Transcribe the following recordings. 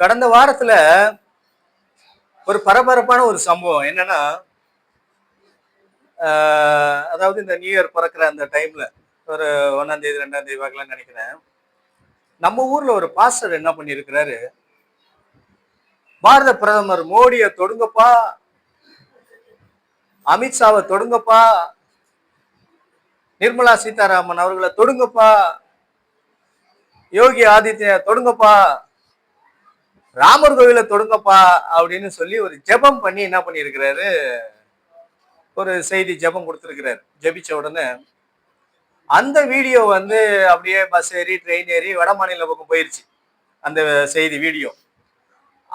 கடந்த வாரத்துல ஒரு பரபரப்பான ஒரு சம்பவம் என்னன்னா ஆஹ், அதாவது இந்த நியூ இயர் பிறக்கிற அந்த டைம்ல ஒரு ஒன்னாம் தேதி ரெண்டாம் தேதி வாக்கெல்லாம் நினைக்கிறேன். நம்ம ஊர்ல ஒரு பாஸ்டர் என்ன பண்ணியிருக்கிறாரு? பாரத பிரதமர் மோடியை தொடுங்கப்பா அமித்ஷாவை தொடுங்கப்பா நிர்மலா சீதாராமன் அவர்களை தொடுங்கப்பா யோகி ஆதித்ய தொடுங்கப்பா ராமர் கோவில தொடுங்கப்பா அப்படின்னு சொல்லி ஒரு ஜெபம் பண்ணி என்ன பண்ணியிருக்கிறாரு? ஒரு செய்தி ஜெபம் கொடுத்துருக்கிறார். ஜெபிச்ச உடனே அந்த வீடியோ வந்து அப்படியே பஸ் ஏறி ட்ரெயின் ஏறி வட மாநில பக்கம் போயிருச்சு. அந்த செய்தி வீடியோ.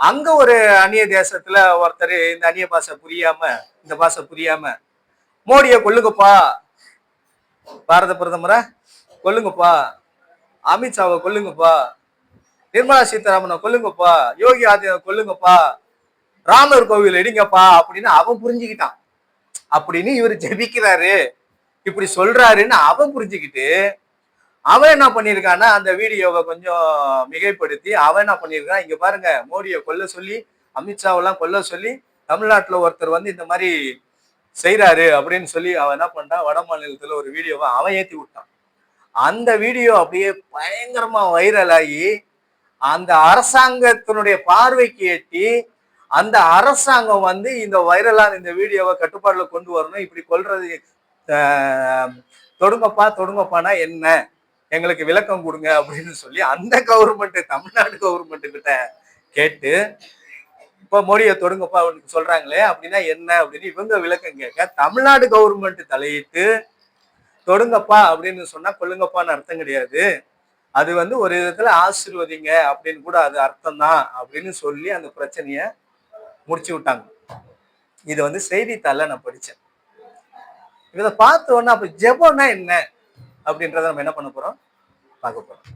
அங்க ஒரு அந்நிய தேசத்துல ஒருத்தர் இந்த அந்நிய பாஷை புரியாம இந்த பாஷை புரியாம மோடியை கொல்லுங்கப்பா. பாரத பிரதமரை கொல்லுங்கப்பா. அமித்ஷாவை கொல்லுங்கப்பா. நிர்மலா சீதாராமனை கொல்லுங்கப்பா யோகி ஆதித்யநாத் கொல்லுங்கப்பா ராமர் கோவில் எடுங்கப்பா அப்படின்னு அவன் புரிஞ்சுக்கிட்டான். அப்படின்னு இவர் ஜெபிக்கிறாரு. இப்படி சொல்றாருன்னு அவன் புரிஞ்சுக்கிட்டு அவன் என்ன பண்ணியிருக்கான்னா அந்த வீடியோவை கொஞ்சம் மிகைப்படுத்தி அவன் என்ன பண்ணியிருக்கான் இங்க பாருங்க மோடியை கொல்ல சொல்லி அமித்ஷாவெல்லாம் கொல்ல சொல்லி தமிழ்நாட்டில் ஒருத்தர் வந்து இந்த மாதிரி செய்கிறாரு அப்படின்னு சொல்லி அவன் என்ன பண்ணிட்டான் வட மாநிலத்தில் ஒரு வீடியோவை அவன் ஏற்றி விட்டான். அந்த வீடியோ அப்படியே பயங்கரமாக வைரல் ஆகி அந்த அரசாங்கத்தினுடைய பார்வைக்கு எட்டி அந்த அரசாங்கம் வந்து இந்த வைரலான இந்த வீடியோவை கட்டுப்பாடுல கொண்டு வரணும். இப்படி கொள்றது தொடுங்கப்பா தொடுங்கப்பானா என்ன? எங்களுக்கு விளக்கம் கொடுங்க அப்படின்னு சொல்லி அந்த கவர்மெண்ட் தமிழ்நாடு கவர்மெண்ட் கிட்ட கேட்டு இப்ப மொழியை தொடுங்கப்பா அப்படின்னு சொல்றாங்களே அப்படின்னா என்ன அப்படின்னு இவங்க விளக்கம் கேட்க தமிழ்நாடு கவர்மெண்ட் தலையிட்டு தொடுங்கப்பா அப்படின்னு சொன்னா கொள்ளுங்கப்பான்னு அர்த்தம் கிடையாது. அது வந்து ஒரு விதத்துல ஆசிர்வதிங்க அப்படின்னு கூட அது அர்த்தம் தான் அப்படின்னு சொல்லி அந்த பிரச்சனைய முடிச்சு விட்டாங்க. இது வந்து செய்தித்தாள நான் படிச்சேன். இதை பார்த்த உடனே அப்ப ஜெபம்னா என்ன அப்படின்றத நம்ம என்ன பண்ண போறோம்? பார்க்க போறோம்.